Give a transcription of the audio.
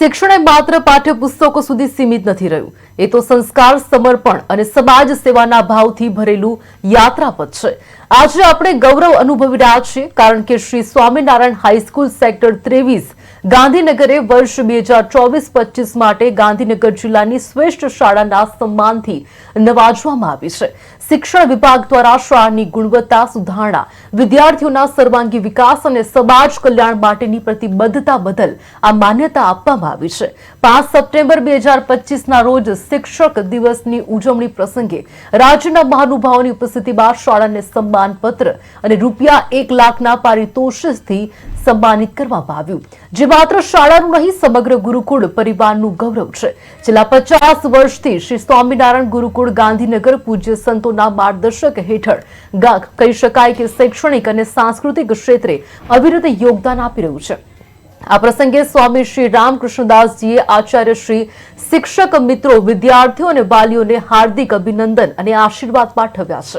શિક્ષણ એ માત્ર પાઠ્યપુસ્તકો સુધી સીમિત નથી રહ્યું. એ તો સંસ્કાર, સમર્પણ અને સમાજ સેવાના ભાવથી ભરેલું યાત્રાપથ છે. આજે આપણે ગૌરવ અનુભવી રહ્યા છીએ, કારણ કે શ્રી સ્વામિનારાયણ હાઈસ્કૂલ સેક્ટર ત્રેવીસ ગાંધીનગરે વર્ષ બે હજાર ચોવીસ પચીસ માટે ગાંધીનગર જિલ્લાની શ્રેષ્ઠ શાળાના સન્માનથી નવાજવામાં આવી છે. શિક્ષણ વિભાગ દ્વારા શાળાની ગુણવત્તા સુધારણા, વિદ્યાર્થીઓના સર્વાંગી વિકાસ અને સમાજ કલ્યાણ માટેની પ્રતિબદ્ધતા બદલ આ માન્યતા આપવામાં આવી છે. પાંચ સપ્ટેમ્બર બે હજાર પચીસના રોજ શિક્ષક દિવસની ઉજવણી પ્રસંગે રાજ્યના મહાનુભાવોની ઉપસ્થિતિમાં શાળાને સન્માનપત્ર અને રૂપિયા એક લાખના પારિતોષિકથી સન્માનિત કરવામાં આવ્યું. જે માત્ર શાળાનું નહીં, સમગ્ર ગુરુકુળ પરિવારનું ગૌરવ છે. છેલ્લા પચાસ વર્ષથી શ્રી સ્વામિનારાયણ ગુરુકુળ ગાંધીનગર પૂજ્ય સંતોના માર્ગદર્શક હેઠળ કહી શકાય કે શૈક્ષણિક અને સાંસ્કૃતિક ક્ષેત્રે અવિરત યોગદાન આપી રહ્યું છે. આ પ્રસંગે સ્વામી શ્રી રામકૃષ્ણદાસજીએ આચાર્ય શ્રી શિક્ષક મિત્રો વિદ્યાર્થીઓ અને વાલીઓને હાર્દિક અભિનંદન અને આશીર્વાદ પાઠવ્યા છે.